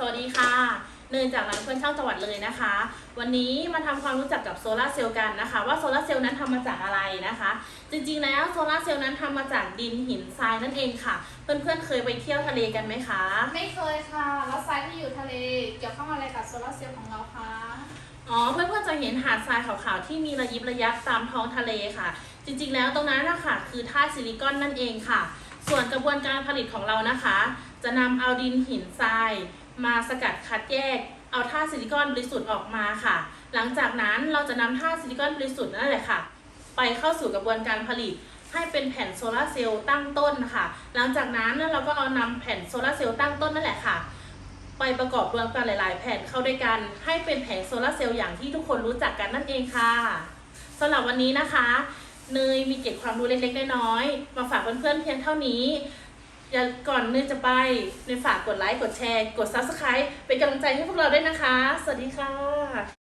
สวัสดีค่ะเนยจากร้านเพื่อนช่างจังหวัดเลยนะคะ วันนี้มาทำความรู้จักกับโซลาร์เซลล์กันนะคะ ว่าโซลาร์เซลล์นั้นทำมาจากอะไรนะคะ จริงๆแล้วโซลาร์เซลล์นั้นทำมาจากดินหินทรายนั่นเองค่ะ เพื่อนๆเคยไปเที่ยวทะเลกันไหมคะ ไม่เคยค่ะ แล้วทรายที่อยู่ทะเลเกี่ยวข้องอะไรกับโซลาร์เซลล์ของเราคะอ๋อเพื่อนๆจะเห็นหาดทรายขาวๆที่มีระยิบระยับตามท้องทะเลค่ะ จริงๆแล้วตรงนั้นนะคะคือธาตุซิลิคอนนั่นเองค่ะ ส่วนกระบวนการผลิตของเรานะคะ จะนำเอาดินหินทราย มาสกัดคัดแยก เอาธาตุซิลิคอนบริสุทธิ์ออกมาค่ะ หลังจากนั้นเราจะนำธาตุซิลิคอนบริสุทธิ์นั่นแหละค่ะ ไปเข้าสู่กระบวนการผลิตให้เป็นแผ่นโซลาร์เซลล์ตั้งต้นค่ะ หลังจากนั้นเราก็เอานำแผ่นโซลาร์เซลล์ตั้งต้นนั่นแหละค่ะ ไปประกอบรวมกันหลาย ๆ แผ่นเข้าด้วยกัน ให้เป็นแผงโซลาร์เซลล์อย่างที่ทุกคนรู้จักกันนั่นเองค่ะสำหรับวันนี้นะคะ เนยมีเก็บความรู้เล็ก ๆ น้อย ๆ มาฝากเพื่อน ๆ เพียงเท่านี้ อย่าก่อนเน่จะไปเนฝากกดไลค์ กดแชร์ กด Subscribe เป็นกำลังใจให้พวกเราด้วยนะคะ สวัสดีค่ะ